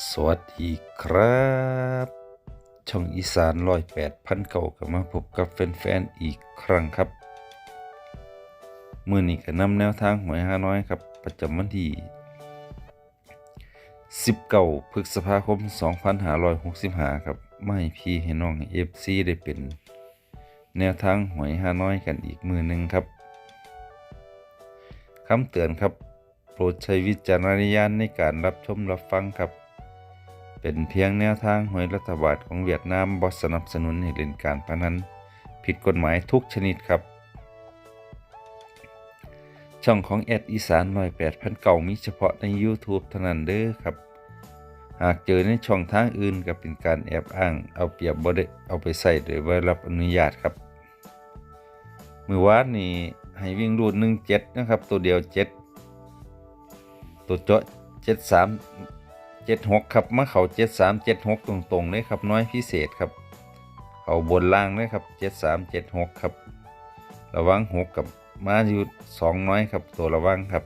สวัสดีครับ ช่องอีสานร้อยแปดพันเก่ากับมาพบกับแฟนๆอีกครั้งครับมือนี้ก็นำแนวทางหวยฮาน้อยครับ ประจำวันที่19พฤษภาคม2565ครับไม่พี่ให้น้องเอฟซีได้เป็น แนวทางหวยฮาน้อยกันอีกมือหนึ่งครับคำเตือนครับ โปรดใช้วิจารณญาณในการรับชมรับฟังครับ เป็นเพียงแนวทางหวยรัฐบาลของเวียดนามบอสนับสนุนให้เล่นการพนันผิดกฎหมายทุกชนิดครับ ช่องของแอดอีสานร้อยแปดพันเก่ามีเฉพาะใน YouTube เท่านั้นเด้อครับ หากเจอในช่องทางอื่นก็เป็นการแอบอ้าง เอาเปรียบบ่ได้เอาไปใส่โดยได้รับอนุญาตครับ มือวานนี่ให้วิ่งรูดหนึ่งเจ็ดนะครับ ตัวเดียวเจ็ดตัวเจาะเจ็ดสาม เจ็ดหกครับมาเขาเจ็ดสามเจ็ดหกตรงๆเลยครับน้อยพิเศษครับ เขาบนล่างเลยครับเจ็ดสามเจ็ดหกครับ ระวังหกกับมาอยู่สองน้อยครับตัวระวังครับ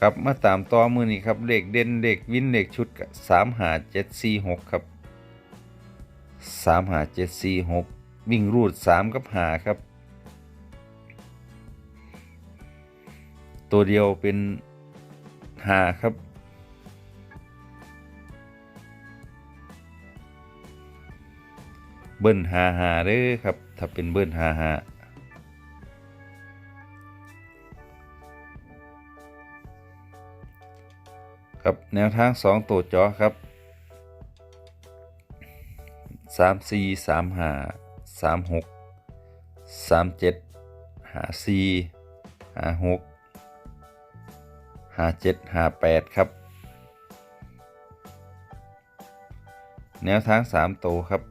ครับมาตามต่อมือนี้ครับเลขเด่นเลขวินเลขชุดกับสามหาเจ็ดสี่หกครับสามหาเจ็ดสี่หกวิ่งรูดสามกับหาครับ ตัวเดียวเป็นหาครับ เบิ้ลหาหาเด้อครับ ถ้าเป็นเบิ้ลหาหาครับแนวทางสองตัวจอครับสามสี่สามหาสามหกสามเจ็ดหาซีหาหกหาเจ็ดหาแปดครับ แนวทางสามตัวครับ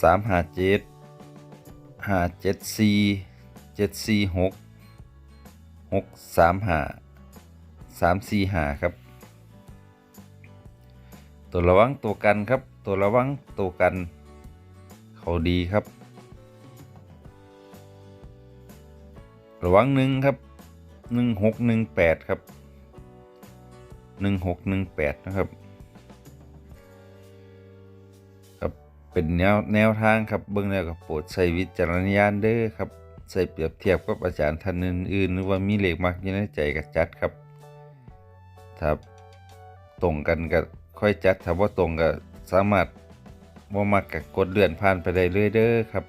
สามหาเจ็ดหาเจ็ดสี่เจ็ดสี่หกหกสามหาสามสี่หาครับ ตัวระวังตัวกันครับ ตัวระวังตัวกัน เขาดีครับ ระวังหนึ่งครับหนึ่งหกหนึ่งแปดครับหนึ่งหกหนึ่งแปดนะครับ เป็นแนวแนวทางครับเบื้องแนวกับโปรดใช้วิจารณญาณเด้อครับใส่เปรียบเทียบกับอาจารย์ท่านอื่นๆ หรือว่ามีเลขมักอยู่ในใจกับจัดครับถ้าตรงกันก็ค่อยจัดถ้าว่าตรงก็สามารถว่ามักกับกดเลื่อนผ่านไปได้เลยเด้อครับ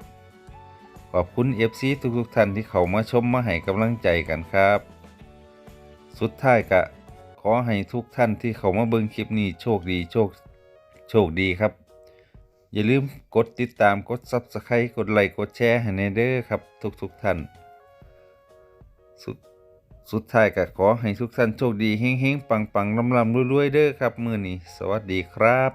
ขอบคุณ FC ทุกๆท่านที่เข้ามาชมมาให้กำลังใจกันครับ สุดท้ายก็ขอให้ทุกท่านที่เข้ามาเบิ่งคลิปนี้โชคดีโชคโชคดีครับ อย่าลืมกดติดตามกด Subscribe กดไลค์กดแชร์ให้แน่เด้อครับ ทุกๆท่านสุดสุดท้ายก็ขอให้ทุกท่านโชคดีเฮงๆปังๆลำๆรวยๆเด้อครับ มือนี้ สวัสดีครับ